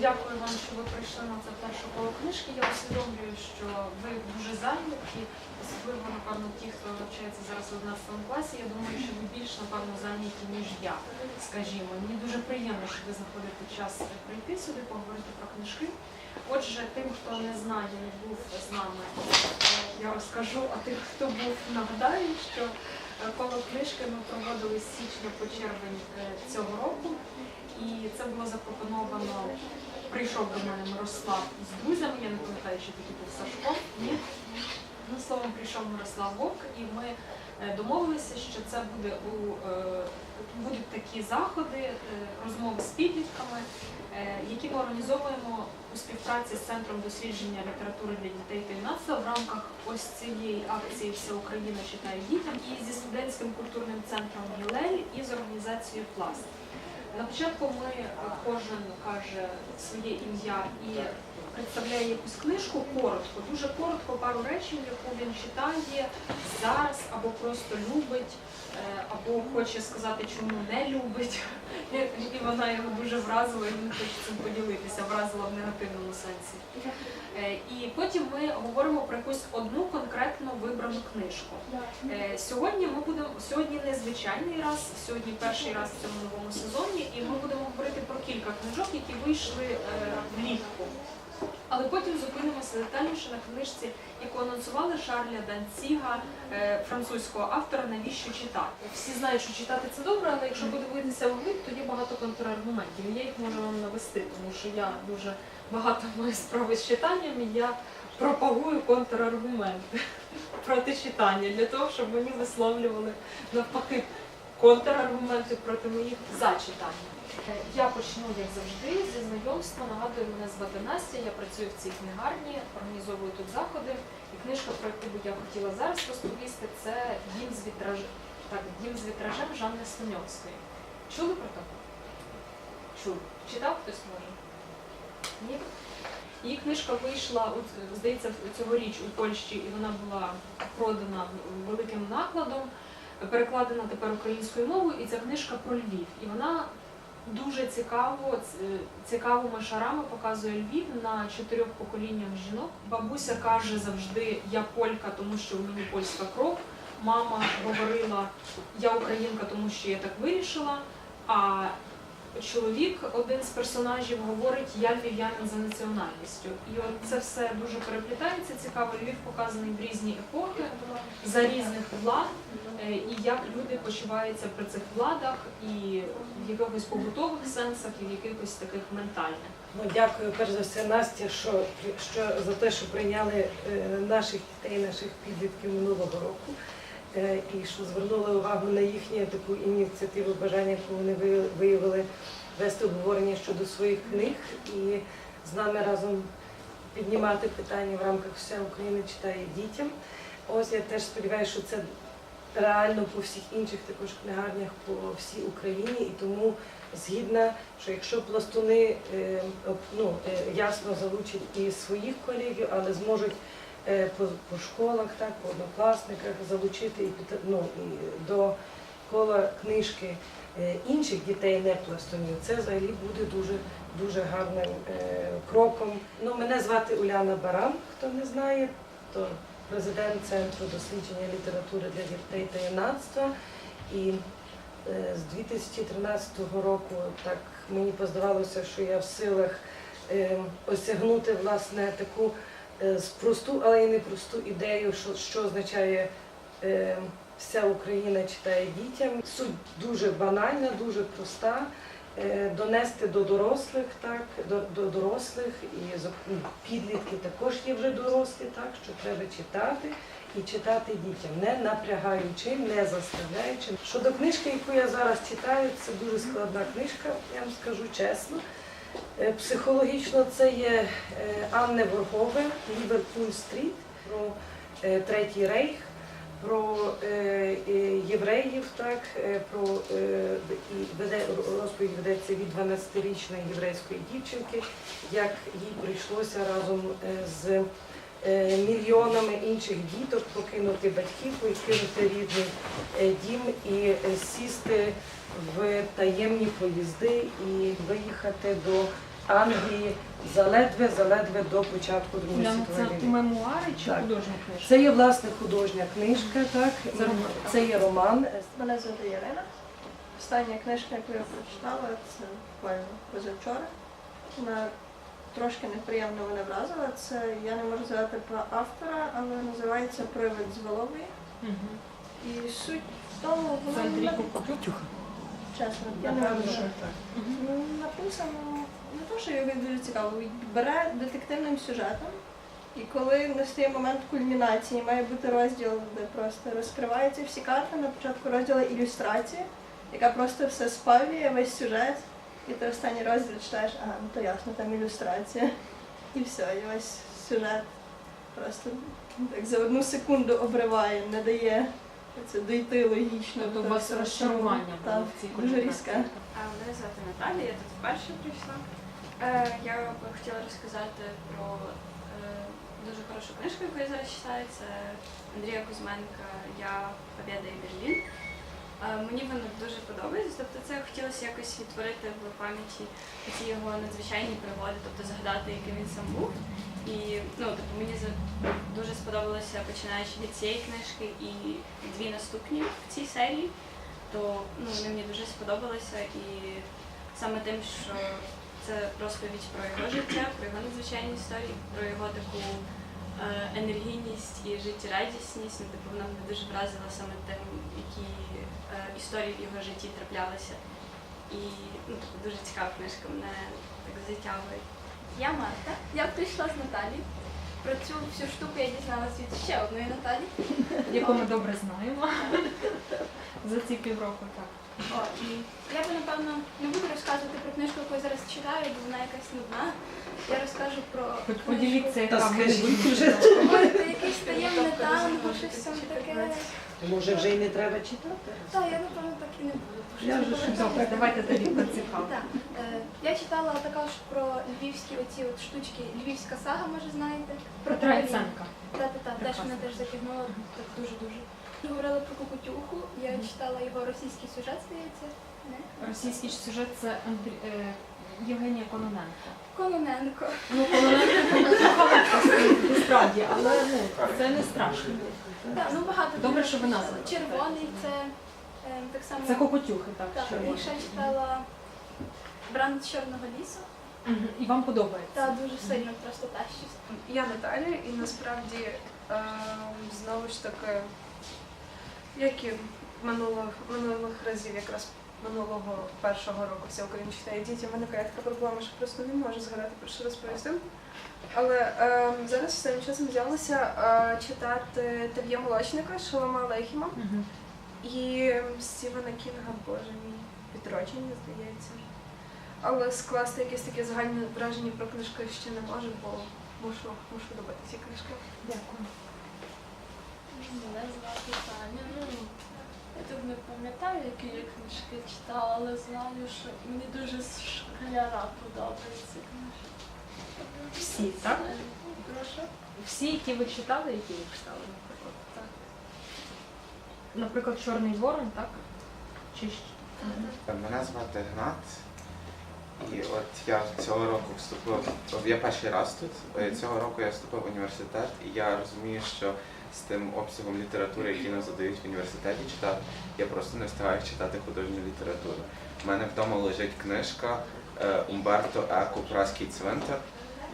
дякую вам, що ви прийшли на це перше коло книжки. Я усвідомлюю, що ви дуже зайняті, особливо, напевно, ті, хто навчається зараз в 11 класі. Я думаю, що ви більш, напевно, зайняті, ніж я, скажімо. Мені дуже приємно, що ви знаходите час прийти сюди, поговорити про книжки. Отже, тим, хто не знає, не був з нами, я розкажу, а тим, хто був, нагадаю, що коло книжки ми проводили з січня по червень е, цього року. І це було запропоновано. Прийшов до мене Мирослав з друзями. Я не пам'ятаю, чи тоді був Сашко. Ні. Ну, словом, прийшов Мирослав Вовк, і ми е, домовилися, що це буде у е, будуть такі заходи, е, розмови з підлітками, які ми організовуємо у співпраці з центром дослідження літератури для дітей та юнацтва в рамках ось цієї акції Вся Україна читає дітям і зі студентським культурним центром Гілель і з організацією Пласт. На початку ми е, кожен каже своє ім'я і представляє якусь книжку коротко, дуже коротко, пару речень, яку він читає зараз або просто любить, е, або хоче сказати, чому не любить. І вона його дуже вразила, і він хоче цим поділитися, вразила в негативному сенсі. Е, І потім ми говоримо про якусь одну конкретно вибрану книжку. Е, Сьогодні ми будемо сьогодні незвичайний раз, сьогодні перший раз в цьому новому сезоні, і ми будемо говорити про кілька книжок, які вийшли влітку. Але потім зупинимося детальніше на книжці, яку анонсували Шарля Данціга, е, французького автора Навіщо читати? Всі знають, що читати це добре, але якщо подивитися вглиб, то є багато контраргументів. Я їх можу вам навести, тому що я дуже багато маю справи з читанням, і я пропагую контраргументи проти читання для того, щоб мені висловлювали навпаки контраргументи проти моїх за читання. Е, Я почну, як завжди, зі знайомства. Нагадую, мене звати Настя, я працюю в цій книгарні, організовую тут заходи. І книжка, про яку б я хотіла зараз розповісти, це Дім з вітраж... так, Дім з вітражем Жанни Станьовської. Чули про таку? Чув. Читав хтось може? Ні? Її книжка вийшла, здається, цьогоріч у Польщі, і вона була продана великим накладом, перекладена тепер українською мовою, і ця книжка про Львів. І вона дуже цікаво, цікавими шарами показує Львів на чотирьох поколіннях жінок. Бабуся каже завжди Я полька, тому що в мені польська кров. Мама говорила Я українка, тому що я так вирішила. А чоловік, один з персонажів, говорить Я львів'янин за національністю. І от це все дуже переплітається. Цікаво, Львів показаний в різні епохи за різних влад, е, і як люди почуваються при цих владах, і в якихось побутових сенсах, і в якихось таких ментальних. Ну, дякую перш за все Насті, що, що за те, що прийняли е, наших дітей, наших підлітків минулого року. Е, І що звернули увагу на їхню таку ініціативу, бажання, яку вони вия- виявили вести обговорення щодо своїх книг і з нами разом піднімати питання в рамках Вся Україна читає дітям. Ось я теж сподіваюся, що це реально по всіх інших також книгарнях по всій Україні, і тому згідна, що якщо пластуни е, ну, е, ясно залучать і своїх колегів, але зможуть по, по школах, так, по однокласниках залучити і, ну, і до кола книжки е, інших дітей не пластунів, це взагалі буде дуже дуже гарним е, кроком. Ну, мене звати Уляна Баран, хто не знає, то президент Центру дослідження літератури для дітей та юнацтва. І е, з 2013 року так мені поздавалося, що я в силах е, осягнути власне таку е, просту, але й непросту ідею, що, що означає е, вся Україна читає дітям. Суть дуже банальна, дуже проста. е, Донести до дорослих, так, до, до дорослих і ну, підлітки також є вже дорослі, так, що треба читати і читати дітям, не напрягаючи, не заставляючи. Щодо книжки, яку я зараз читаю, це дуже складна книжка, я вам скажу чесно. Е, Психологічно це є е, Анне Воргове, Ліверпуль Стріт, про е, Третій Рейх, про євреїв, так, про і веде розповідь ведеться від 12-річної єврейської дівчинки, як їй прийшлося разом з мільйонами інших діток покинути батьків, покинути рідний дім і сісти в таємні поїзди і виїхати до Англії заледве заледве до початку Другої світової це війни. мемуари чи Так. художня книжка? Це є власне художня книжка, так Це роман. це є роман. Мене звати Ярина. Остання книжка, яку я прочитала, це буквально позавчора. Вона трошки неприємно мене вразила. Це я не можу сказати про автора, але називається Привид з Волової. Мгм. І суть в тому, Це Андрій не- Кукутюк. Чесно, я не Напевно, що так. Ну, написано не то, що його дуже цікаво, бере детективним сюжетом. І коли настає момент кульмінації, має бути розділ, де просто розкриваються всі карти. На початку розділу ілюстрація, яка просто все спавлює, весь сюжет. І ти останній розділ читаєш, ага, ну то ясно, там ілюстрація. І все, і весь сюжет просто так за одну секунду обриває, не дає це дійти логічно. Тобто у вас розчарування було в цій дуже різке. Мене звати Наталя, я тут вперше прийшла. Е, Я би хотіла розказати про е, дуже хорошу книжку, яку я зараз читаю. Це Андрія Кузьменка Я Побєда і Берлін. Е, Мені вона дуже подобається. Тобто це хотілося якось відтворити в пам'яті ці його надзвичайні пригоди, тобто згадати, яким він сам був. І ну, тобто, мені дуже сподобалося починаючи від цієї книжки і дві наступні в цій серії то ну, вони мені дуже сподобалися і саме тим, що це розповідь про його життя, про його надзвичайні історії, про його таку е, енергійність і життєрадісність. Ну, типу, вона мене дуже вразила саме тим, які е, історії в його житті траплялися. І ну, типу, дуже цікава книжка, мене так затягує. Я Марта. Я прийшла з Наталі. Про цю всю штуку я дізналась від ще одної Наталі. яку ми добре знаємо. За ці півроку, так. О, і я би напевно не буду розказувати про книжку, яку я зараз читаю, бо вона якась нудна. Я розкажу про Хоч поділіться, яка вже. Ой, це якийсь таємне танго, щось там таке. Може вже й не треба читати? Та я напевно так і не буду. Я вже повертаю. Добре, давайте тоді про цікаво. Так. Е, Я читала також про львівські оці от штучки, львівська сага, може знаєте. Петра Таврію. Яценка. Та-та-та, теж Прекрасно. мене теж затягнуло так дуже-дуже. Говорили про Кукутюху, я читала його російський сюжет, здається. Не? Російський сюжет це Андрій, е, Євгенія Кононенко. Кононенко. Ну, Кононенко насправді, але ну, це не страшно. Так, ну багато. Добре, що ви назвали. Червоний це е, так само. Це кокотюхи, так. Так, червоні. і ще читала Бранд Чорного лісу. Мгм. І вам подобається? Та дуже сильно просто тащусь. Я Наталя, і насправді е, знову ж таки, як і минулих, минулих разів, якраз минулого першого року вся Україна читає дітям, виникає така проблема, що просто не можу згадати про що розповісти. Але е, зараз останнім часом взялася е, читати Тав'є Молочника Шолома Лехіма Мгм. і Стівена Кінга, боже мій, відродження, здається. Але скласти якесь таке загальне враження про книжку я ще не можу, бо мушу, мушу добити ці книжки. Дякую. Мене звати Таня. Ну, я тут не пам'ятаю, які я книжки читала, але знаю, що мені дуже з шкляра подобається книжка. Всі, так? Прошу. Всі, які ви читали, які ви читали, наприклад. Так. Наприклад, Чорний Ворон, так? Чи ще? Мене звати Гнат. І от я цього року вступив, я перший раз тут. Е, Цього року я вступив в університет, і я розумію, що з тим обсягом літератури, який нам задають в університеті читати, я просто не встигаю читати художню літературу. У мене вдома лежить книжка е, Умберто Еко Праський цвинтар,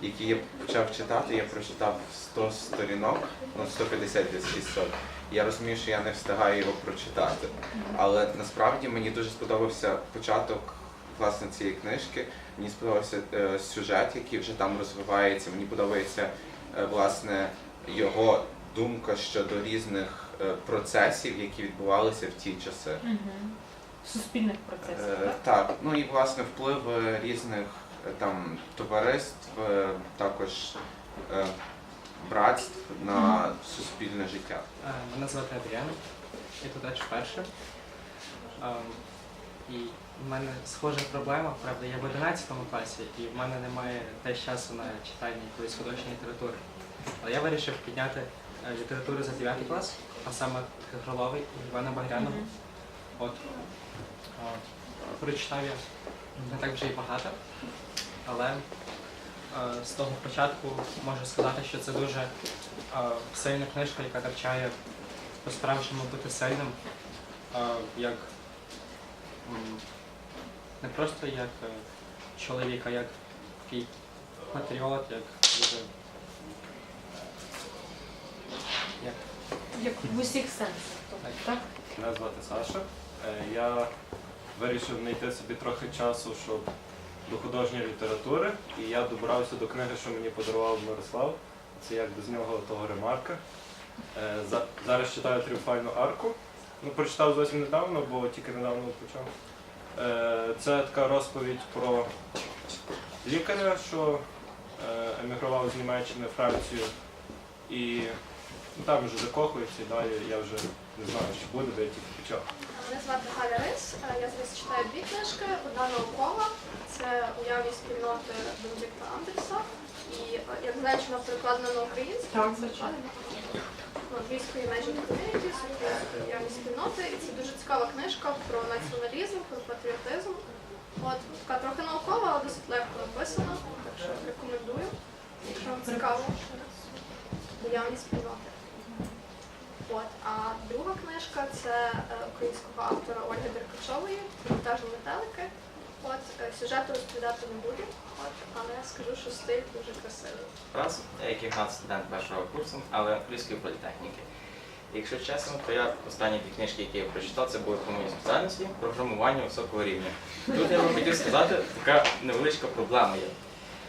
який я почав читати, я прочитав 100 сторінок, ну 150 десь 600. Я розумію, що я не встигаю його прочитати. Але насправді мені дуже сподобався початок власне цієї книжки. Мені сподобався е, сюжет, який вже там розвивається. Мені подобається е, власне його думка щодо різних е, процесів, які відбувалися в ті часи. Угу. Суспільних процесів, Е, так? Так, ну і власне вплив різних е, там товариств, е, також е, братств на суспільне життя. Мене звати Адріан, я тут вперше. І в мене схожа проблема, правда, я в 11 класі, і в мене немає теж часу на читання якоїсь художньої літератури. Але я вирішив підняти е, літературу за 9 клас, а саме Гроловий і Івана Багряного. От. Е, Прочитав я не так вже і багато. але е, з того початку можу сказати, що це дуже е, сильна книжка, яка навчає по-справжньому бути сильним, е, як не просто як е, чоловік, а як такий патріот, як дуже як Як в усіх сенсах. Тобто, так? Мене звати Саша. Е, Я вирішив знайти собі трохи часу, щоб до художньої літератури, і я добрався до книги, що мені подарував Мирослав. Це як без нього того ремарка. Е, Зараз читаю тріумфальну арку. Ну, прочитав зовсім недавно, бо тільки недавно почав. Е, Це така розповідь про лікаря, що е, емігрував з Німеччини в Францію. І ну, там вже закохується і далі я вже не знаю, що буде, бо я тільки почав. Мене звати Галя Рис. Е, Я зараз читаю дві книжки. Одна наукова це уявні спільноти Бенедикта Андерса. І я знаю, що вона перекладена на українську. Так, звичайно. Communities, української уявні спільноти. І це дуже цікава книжка про націоналізм, про патріотизм. От така трохи наукова, але досить легко написана. Так що рекомендую, якщо вам цікаво. Уявні спільноти. От, а друга книжка це е, українського автора Ольги Деркачової «Монтажні метелики. От е, сюжету розповідати не буду, от, але я скажу, що стиль дуже красивий. раз, я як Ігнат студент першого курсу, але Львівської політехніки. Якщо чесно, то я останні дві книжки, які я прочитав, це були по моїй спеціальності програмування високого рівня. Тут я вам хотів сказати, така невеличка проблема є.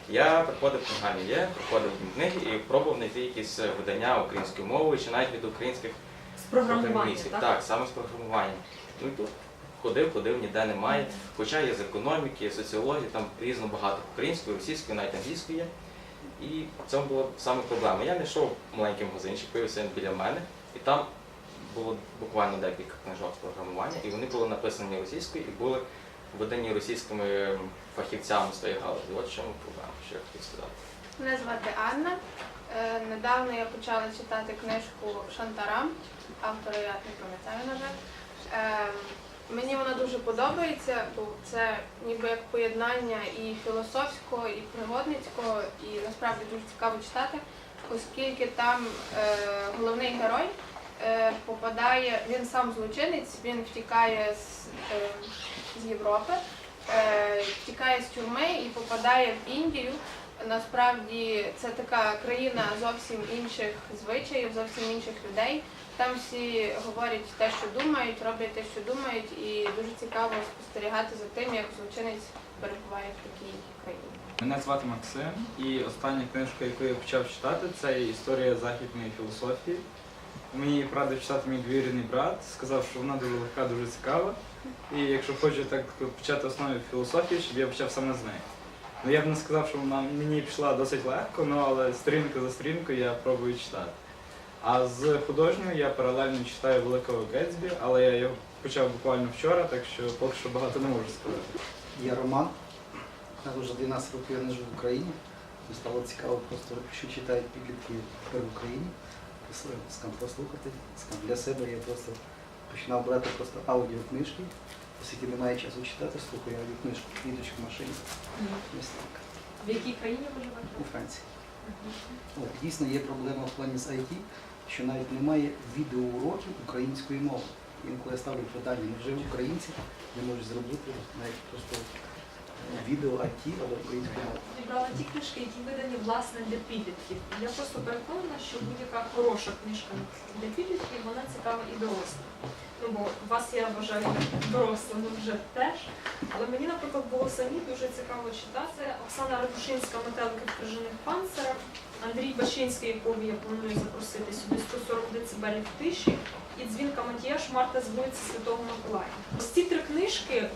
Я приходив в програмі є, приходив в книги і пробував знайти якісь е, видання українською мовою чи навіть від українських З програмування, програмістів. так? Так, саме з програмуванням. Ну і тут ходив, ходив, ніде немає. Хоча є з економіки, соціології, там різно багато української, російської, навіть англійської є. І в цьому була саме проблема. Я знайшов маленький магазинчик, появився він біля мене, і там було буквально декілька книжок з програмування, і вони були написані російською і були видані російськими фахівцями з тої галузі. От в чому проблема, що я хотів сказати. Мене звати Анна. Е, Недавно я почала читати книжку Шантарам, автора я не пам'ятаю, на жаль. Мені вона дуже подобається, бо це ніби як поєднання і філософського, і пригодницького, і насправді дуже цікаво читати, оскільки там е, головний герой е, попадає, він сам злочинець, він втікає з, е, з Європи, е, втікає з тюрми і попадає в Індію. Насправді це така країна зовсім інших звичаїв, зовсім інших людей. Там всі говорять те, що думають, роблять те, що думають, і дуже цікаво спостерігати за тим, як злочинець перебуває в такій країні. Мене звати Максим, і остання книжка, яку я почав читати, це історія західної філософії. Мені її порадив читати мій двоюрідний брат, сказав, що вона дуже легка, дуже цікава. І якщо хочу так почати основи філософії, щоб я почав саме з неї. Ну я б не сказав, що вона мені пішла досить легко, ну але сторінка за сторінкою я пробую читати. А з художньою я паралельно читаю великого Гетсбі, але я його почав буквально вчора, так що поки що багато не можу сказати. Я Роман. Я вже 12 років я не живу в Україні. Мені стало цікаво просто, що читають підлітки тепер в Україні. Скам послухати. Скам для себе я просто починав брати просто аудіокнижки. Оскільки немає часу читати, слухаю аудіокнижку, їдучи в машині. Ось так. В якій країні ви живете? У Франції. От, дійсно є проблема в плані з IT, що навіть немає відеоуроків української мови. Інколи я ставлю питання, невже українці не можуть зробити навіть просто відео IT, але українською мовою. Вибрала ті книжки, які видані власне для підлітків. Я просто переконана, що будь-яка хороша книжка для підлітків, вона цікава і дорослим. Ну бо вас я вважаю дорослими вже теж. Але мені, наприклад, було самі дуже цікаво читати. Оксана Радушинська метелики в крижаних панцирах, Андрій Бачинський, якого я планую запросити сюди 140 децибелів тиші, і дзвінка Матіяш Марта з вулиці Святого Миколая. Ось ці три книжки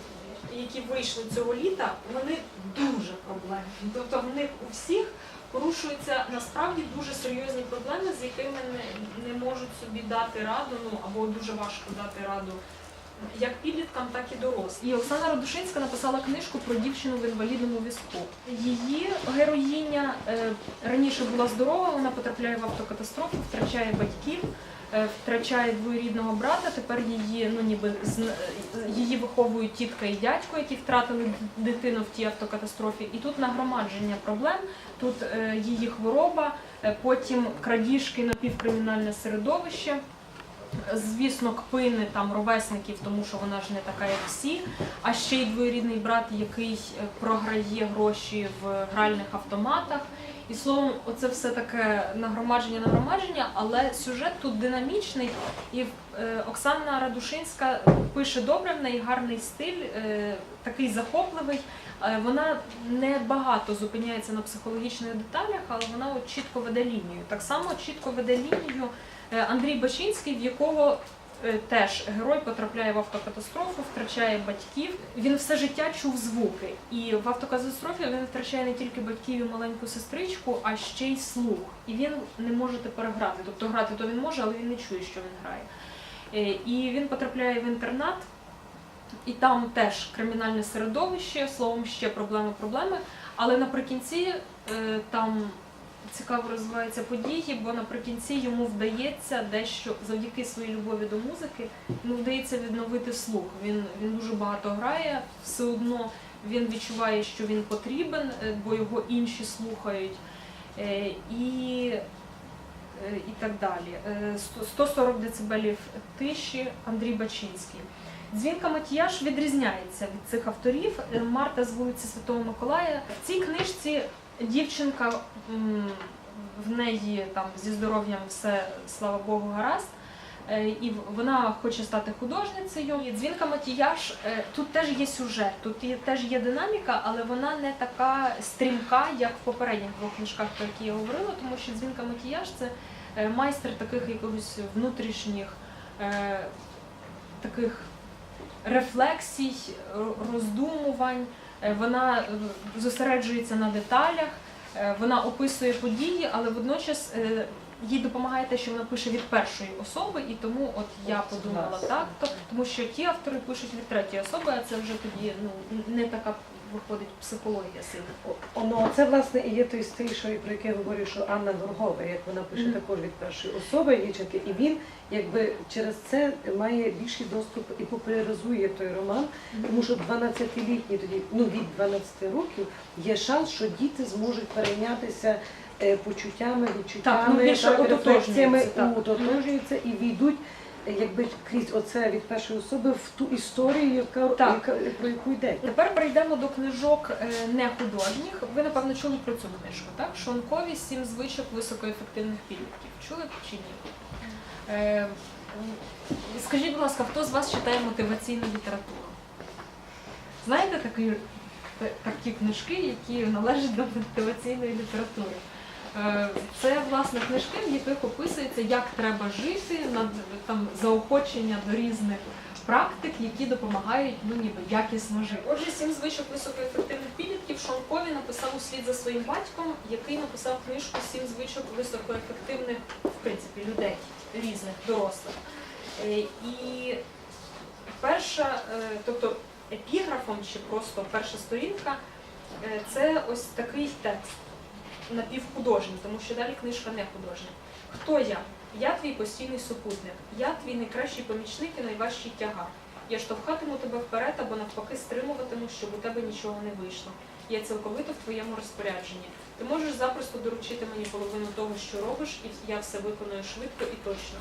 які вийшли цього літа, вони дуже проблемні. Тобто в них у всіх порушуються насправді дуже серйозні проблеми, з якими не, не можуть собі дати раду, ну або дуже важко дати раду. Як підліткам, так і дорослим. І Оксана Радушинська написала книжку про дівчину в інвалідному візку. Її героїня е, раніше була здорова, вона потрапляє в автокатастрофу, втрачає батьків. Е, втрачає двоюрідного брата. Тепер її ну ніби е, її виховують тітка і дядько, які втратили дитину в тій автокатастрофі. І тут нагромадження проблем. Тут е, її хвороба, потім крадіжки напівкримінальне середовище. Звісно, кпини там ровесників, тому що вона ж не така, як всі. А ще й двоюрідний брат, який програє гроші в гральних автоматах. І словом, оце все таке нагромадження, нагромадження, але сюжет тут динамічний. І е, Оксана Радушинська пише добре, в неї гарний стиль, е, такий захопливий. Е, Вона не багато зупиняється на психологічних деталях, але вона от чітко веде лінію. Так само чітко веде лінію е, Андрій Бачинський, в якого теж герой потрапляє в автокатастрофу, втрачає батьків. Він все життя чув звуки. І в автокатастрофі він втрачає не тільки батьків і маленьку сестричку, а ще й слух. І він не може тепер грати. Тобто грати то він може, але він не чує, що він грає. Е, І він потрапляє в інтернат, і там теж кримінальне середовище, словом, ще проблеми, проблеми. Але наприкінці е, там цікаво розвиваються події, бо наприкінці йому вдається дещо завдяки своїй любові до музики, йому вдається відновити слух. Він, він дуже багато грає, все одно він відчуває, що він потрібен, е, бо його інші слухають. Е, І, е, і так далі. Е, сто- 140 децибелів тиші Андрій Бачинський. Дзвінка Матіяш відрізняється від цих авторів. Марта з вулиці Святого Миколая. В цій книжці дівчинка в неї там зі здоров'ям все, слава Богу, гаразд. Е, І вона хоче стати художницею. І дзвінка Матіяш е, тут теж є сюжет, тут теж є динаміка, але вона не така стрімка, як в попередніх двох книжках, про які я говорила, тому що дзвінка Матіяш це е, майстер таких якихось внутрішніх таких рефлексій, роздумувань. Е, Вона е, зосереджується на деталях, е, вона описує події, але водночас їй допомагає те, що вона пише від першої особи, і тому от я подумала так, то тому що ті автори пишуть від третьої особи, а це вже тоді ну не така виходить психологія. Оно це власне і є той стиль, що про який я говорю, що Анна Горгова, як вона пише також від першої особи дівчинки, і він якби через це має більший доступ і популяризує той роман, тому що 12-літні тоді, ну від 12 років, є шанс, що діти зможуть перейнятися е, почуттями, відчуттями, Так, ну, більше рефлексіями, так. утотожнюються і війдуть. Якби крізь оце від першої особи в ту історію, яка, Так. яка про яку йде. Тепер перейдемо до книжок е, не художніх. Ви напевно чули про цю книжку, так? Шонкові сім звичок високоефективних підлітків. Чули чи ні? Е, скажіть, будь ласка, хто з вас читає мотиваційну літературу? Знаєте такі, та- такі книжки, які належать до мотиваційної літератури? Е, Це власне книжки, в яких описується, як треба жити, там заохочення до різних практик, які допомагають ну ніби якісно жити. Отже, сім звичок високоефективних підлітків Шон Кові написав услід за своїм батьком, який написав книжку Сім звичок високоефективних в принципі людей різних дорослих. Е, І перша, е, тобто епіграфом чи просто перша сторінка, це ось такий текст напівхудожній, тому що далі книжка не художня. Хто я? Я твій постійний супутник, я твій найкращий помічник і найважчий тягар. Я штовхатиму тебе вперед або навпаки стримуватиму, щоб у тебе нічого не вийшло. Я цілковито в твоєму розпорядженні. Ти можеш запросто доручити мені половину того, що робиш, і я все виконую швидко і точно.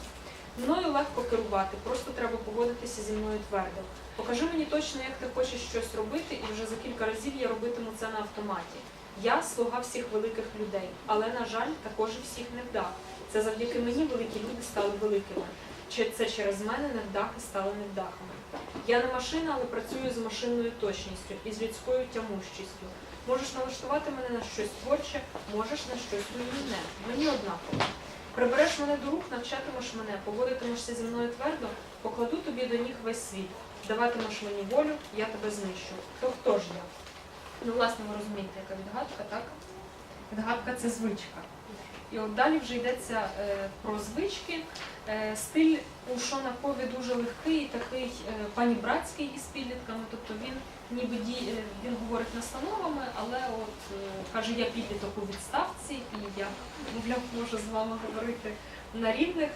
Мною легко керувати, просто треба поводитися зі мною твердо. Покажи мені точно, як ти хочеш щось робити, і вже за кілька разів я робитиму це на автоматі. Я слуга всіх великих людей, але, на жаль, також і всіх невдах. Це завдяки мені великі люди стали великими. Чи це через мене невдахи стали невдахами? Я не машина, але працюю з машинною точністю і з людською тямущістю. Можеш налаштувати мене на щось творче, можеш на щось руйнівне. Мені однаково. Прибереш мене до рук, навчатимеш мене, поводитимешся зі мною твердо, покладу тобі до ніг весь світ. Даватимеш мені волю, я тебе знищу. То хто ж я? Ну, власне, ви розумієте, яка відгадка, так? Відгадка це звичка. І от далі вже йдеться е, про звички. Е, стиль у Шона Кові дуже легкий, такий е, панібратський із підлітками. Тобто він ніби ді, е, він говорить настановами, але от каже, я підліток у відставці, і я можу з вами говорити на рівних.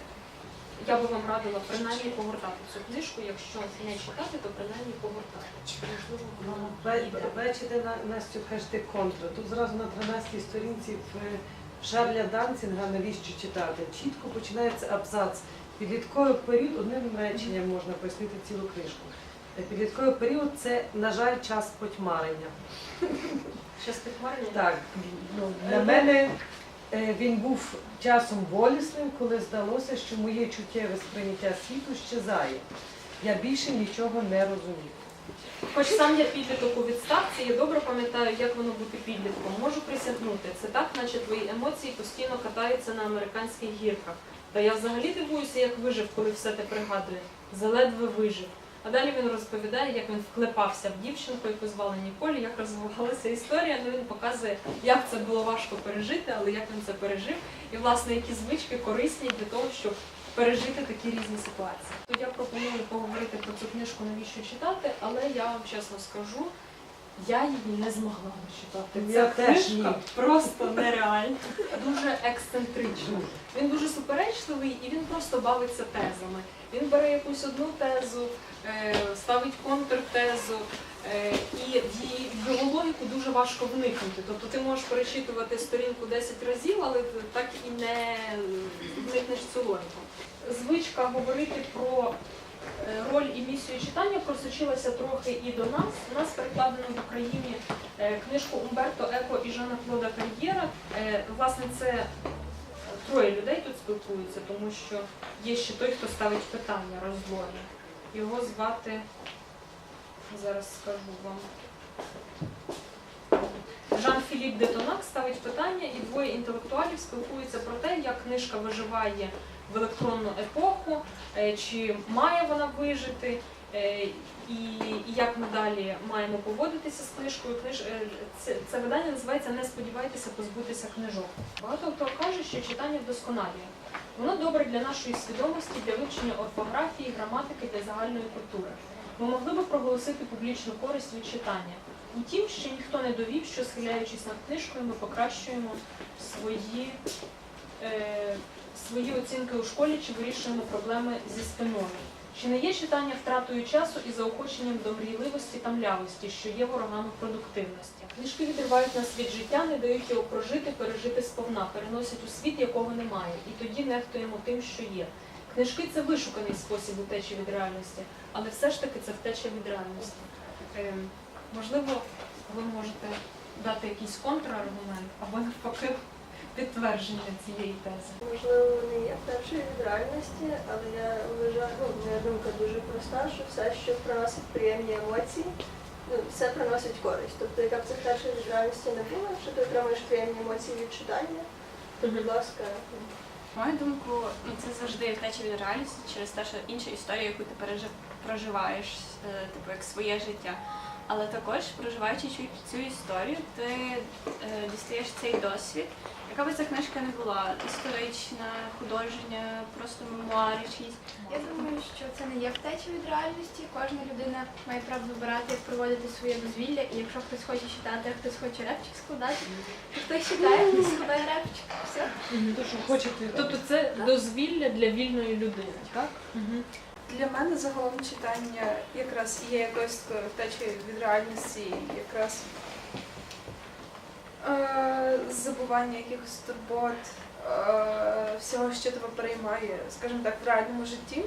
Я би вам радила принаймні погортати цю книжку. Якщо не читати, то принаймні погортати. Можливо, воно піде. Бачите, на- Настю, кажете контра. Тут зразу на 13-й сторінці в е, Шарля Данцінга навіщо читати? Чітко починається абзац. Підлітковий період одним реченням можна пояснити цілу книжку. Е, Підлітковий період це, на жаль, час потьмарення. Щас підмарення? Так, ну, для мене е, він був часом болісним, коли здалося, що моє чуттєве сприйняття світу щезає. Я більше нічого не розумів. Хоч сам я підліток у відставці, я добре пам'ятаю, як воно бути підлітком. Можу присягнути. Це так, наче твої емоції постійно катаються на американських гірках. Та я взагалі дивуюся, як вижив, коли все те пригадує. Заледве вижив. А далі він розповідає, як він вклепався в дівчинку, яку звали Ніколі, як розвивалася історія. Ну він показує, як це було важко пережити, але як він це пережив, і власне які звички корисні для того, щоб пережити такі різні ситуації. То я пропоную поговорити про цю книжку, навіщо читати, але я вам чесно скажу, я її не змогла дочитати. Я Ця теж книжка ні. просто нереальна, дуже ексцентрична. Він дуже суперечливий і він просто бавиться тезами. Він бере якусь одну тезу, е, ставить контртезу, е, і в його логіку дуже важко вникнути. Тобто ти можеш перечитувати сторінку 10 разів, але так і не вникнеш цю логіку. Звичка говорити про е, роль і місію читання просочилася трохи і до нас. У нас перекладено в Україні книжку Умберто Еко і Жана Клода Кар'єра. Власне, це троє людей тут спілкуються, тому що є ще той, хто ставить питання розлогі. Його звати, зараз скажу вам. Жан-Філіп Детонак ставить питання, і двоє інтелектуалів спілкуються про те, як книжка виживає в електронну епоху, е, чи має вона вижити, е, і, як ми далі маємо поводитися з книжкою. Е, це видання називається Не сподівайтеся позбутися книжок. Багато хто каже, що читання вдосконалює. Воно добре для нашої свідомості, для вивчення орфографії, граматики, для загальної культури. Ми могли би проголосити публічну користь від читання. Утім, ще ніхто не довів, що схиляючись над книжкою, ми покращуємо свої, е, свої оцінки у школі чи вирішуємо проблеми зі спиною. Чи не є читання втратою часу і заохоченням до мрійливості та млявості, що є ворогами продуктивності? Книжки відривають нас від життя, не дають його прожити, пережити сповна, переносять у світ, якого немає, і тоді нехтуємо тим, що є. Книжки це вишуканий спосіб утечі від реальності, але все ж таки це втеча від реальності. Ем, можливо, ви можете дати якийсь контраргумент або навпаки підтвердження цієї тези. Можливо, вони є першою від реальності, але я вважаю, ну, моя думка дуже проста, що все, що приносить приємні емоції, ну, все приносить користь. Тобто, яка б це перша від реальності не була, що ти отримуєш приємні емоції від читання, то, будь ласка, ну, мою думку, ну це завжди втеча від реальності через те, що інша історія, яку ти пережив, проживаєш, е, типу як своє життя. Але також, проживаючи цю, історію, ти е, дістаєш цей досвід. Яка би ця книжка не була історична, художня, просто мемуари чиїсь. Я думаю, що це не є втеча від реальності. Кожна людина має право вибирати, як проводити своє дозвілля. І якщо хтось хоче читати, а хтось хоче репчик складати, то хтось читає, хтось складає репчик. Все. То, що хочете. Тобто це дозвілля для вільної людини, так? Для мене загалом читання якраз є якоюсь такою втечею від реальності, якраз е, забування якихось турбот, е, всього, що тебе переймає, скажімо так, в реальному житті.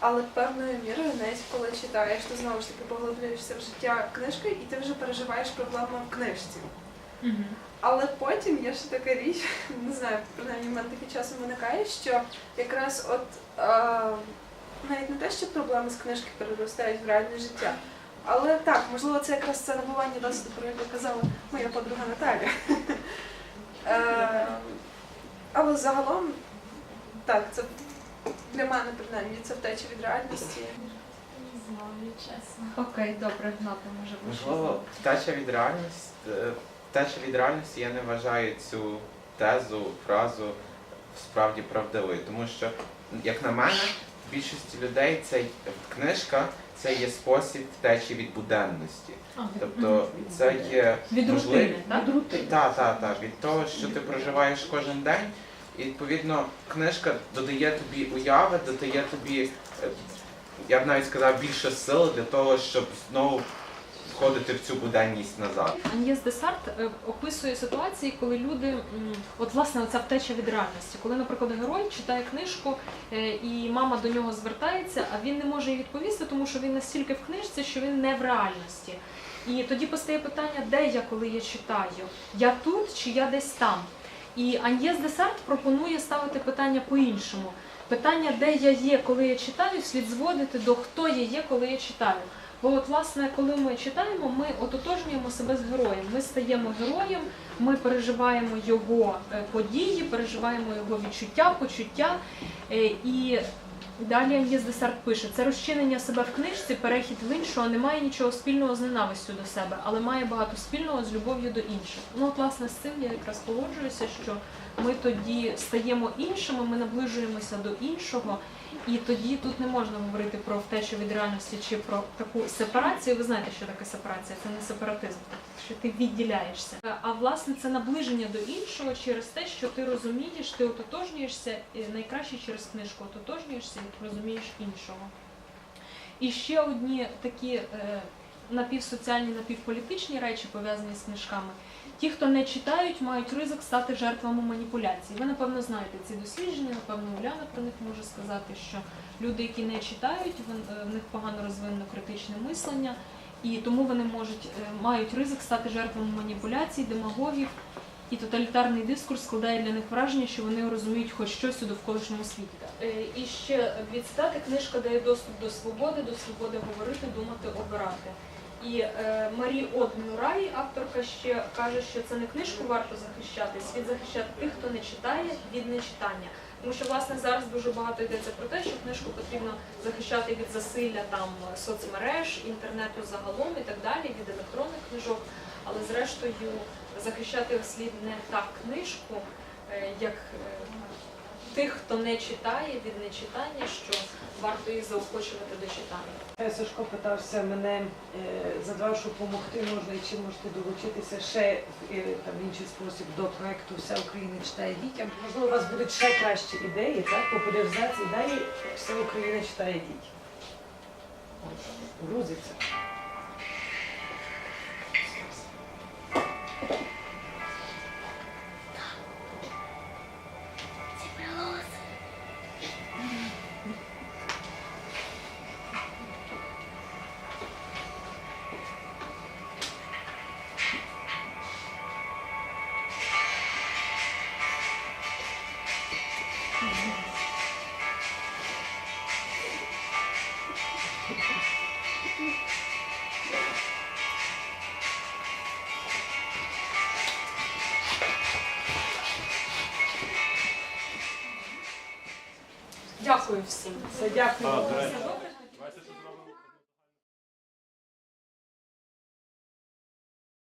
Але певною мірою, навіть коли читаєш, ти знову ж таки поглиблюєшся в життя книжки, і ти вже переживаєш проблеми в книжці. Але потім є ще така річ, не знаю, принаймні в мене таке часом виникає, що якраз от е, навіть не те, що проблеми з книжки переростають в реальне життя. Але так, можливо, це якраз це набування досвіду, про яке казала моя подруга Наталя. Е, але загалом, так, це для мене принаймні це втеча від реальності. Не знаю, чесно. Окей, добре, Гната, може щось Можливо, втеча від реальності. е, Втеча від реальності я не вважаю цю тезу, фразу справді правдивою, тому що, як на мене, більшості людей цей книжка це є спосіб втечі від буденності. Тобто це є Від рутини, так? та. Так, так, так. Від того, що ти проживаєш кожен день, І відповідно книжка додає тобі уяви, додає тобі, е, я б навіть сказав, більше сил для того, щоб знову входити в цю буденність назад. Ан'єс Десарт е, описує ситуації, коли люди, от власне, оця втеча від реальності, коли, наприклад, герой читає книжку, е, і мама до нього звертається, а він не може їй відповісти, тому що він настільки в книжці, що він не в реальності. І тоді постає питання, де я, коли я читаю? Я тут чи я десь там? І Ан'єс Десарт пропонує ставити питання по-іншому. Питання, де я є, коли я читаю, слід зводити до хто я є, коли я читаю. Бо от, власне, коли ми читаємо, ми ототожнюємо себе з героєм. Ми стаємо героєм, ми переживаємо його е, події, переживаємо його відчуття, почуття. Е, І далі Ан'єс Десарт пише: це розчинення себе в книжці, перехід в іншого не має нічого спільного з ненавистю до себе, але має багато спільного з любов'ю до інших. Ну, от, власне, з цим я якраз погоджуюся, що ми тоді стаємо іншими, ми наближуємося до іншого. І тоді тут не можна говорити про втечу від реальності чи про таку сепарацію. Ви знаєте, що таке сепарація? Це не сепаратизм, тобто, що ти відділяєшся. А власне це наближення до іншого через те, що ти розумієш, ти ототожнюєшся найкраще через книжку ототожнюєшся і розумієш іншого. І ще одні такі е, напівсоціальні, напівполітичні речі пов'язані з книжками. Ті, хто не читають, мають ризик стати жертвами маніпуляцій. Ви, напевно, знаєте ці дослідження, напевно, Уляна про них може сказати, що люди, які не читають, е, в них погано розвинено критичне мислення, і тому вони можуть, е, мають ризик стати жертвами маніпуляцій, демагогів, і тоталітарний дискурс складає для них враження, що вони розуміють хоч щось у довколишньому світі. Е, І ще дві цитати. Книжка дає доступ до свободи, до свободи говорити, думати, обирати. І е, Марі Од авторка, ще каже, що це не книжку варто захищати, слід захищати тих, хто не читає від нечитання. Тому що власне зараз дуже багато йдеться про те, що книжку потрібно захищати від засилля там соцмереж, інтернету загалом і так далі, від електронних книжок. Але зрештою захищати слід не так книжку, е, як е, тих, хто не читає від нечитання, що варто їх заохочувати до читання. Е, Сашко питався мене, е, задав, що допомогти можна і чи можете долучитися ще е, там інший спосіб до проекту Вся Україна читає дітям. Можливо, у вас будуть ще кращі ідеї, так? Популяризації далі Вся Україна читає дітям. Грузиться. Дякую